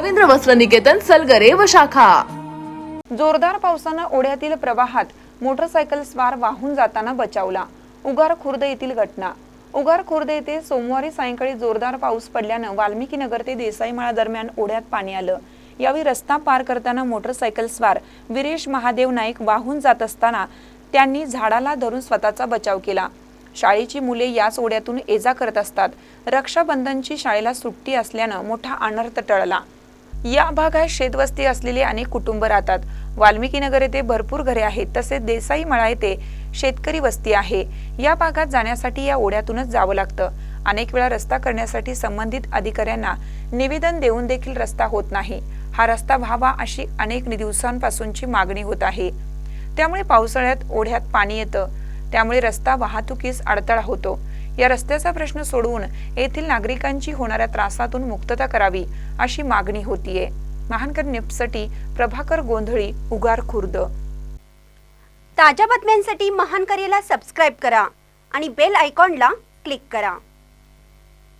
रवींद्र वस्त्र निकेतन सलगरे व शाखा. जोरदार पावसानं ओढ्यातील प्रवाहात मोटरसायकल स्वार वाहून जाताना बचावला. उगार खुर्द येथील घटना. उगार खुर्द येथे सोमवारी सायंकाळी जोरदार पाऊस पडल्यानं वाल्मिकी नगर ते देसाईमाळा दरम्यान ओढ्यात पाणी आलं. यावेळी रस्ता पार करताना मोटरसायकल स्वार विरेश महादेव नाईक वाहून जात असताना त्यांनी झाडाला धरून स्वतःचा बचाव केला. शाळेची मुले याच ओढ्यातून एजा करत असतात. रक्षाबंधनची शाळेला सुट्टी असल्यानं मोठा अनर्थ टळला. या भागात शेतवस्ती असलेले अनेक कुटुंब राहतात. वाल्मिकी नगर येथे भरपूर घरे आहेत तसेच देसाई मळा येथे शेतकरी वस्ती आहे. या भागात जाण्यासाठी या ओढ्यातूनच जावं लागतं. अनेक वेळा रस्ता करण्यासाठी संबंधित अधिकाऱ्यांना निवेदन देऊन देखील रस्ता होत नाही. हा रस्ता व्हावा अशी अनेक दिवसांपासूनची मागणी होत आहे. त्यामुळे पावसाळ्यात ओढ्यात पाणी येतं. त्यामुळे रस्ता वाहतुकीस अडथळा होतो. या रस्त्याचा प्रश्न सोडवून येथील नागरिकांची होणाऱ्या त्रासातून मुक्तता करावी अशी मागणी होतीये. महानकर निप्ससाठी प्रभाकर गोंधळी उगार खुर्द. ताज्या बातम्यांसाठी महानकरेला सबस्क्राईब करा आणि बेल आयकॉनला क्लिक करा.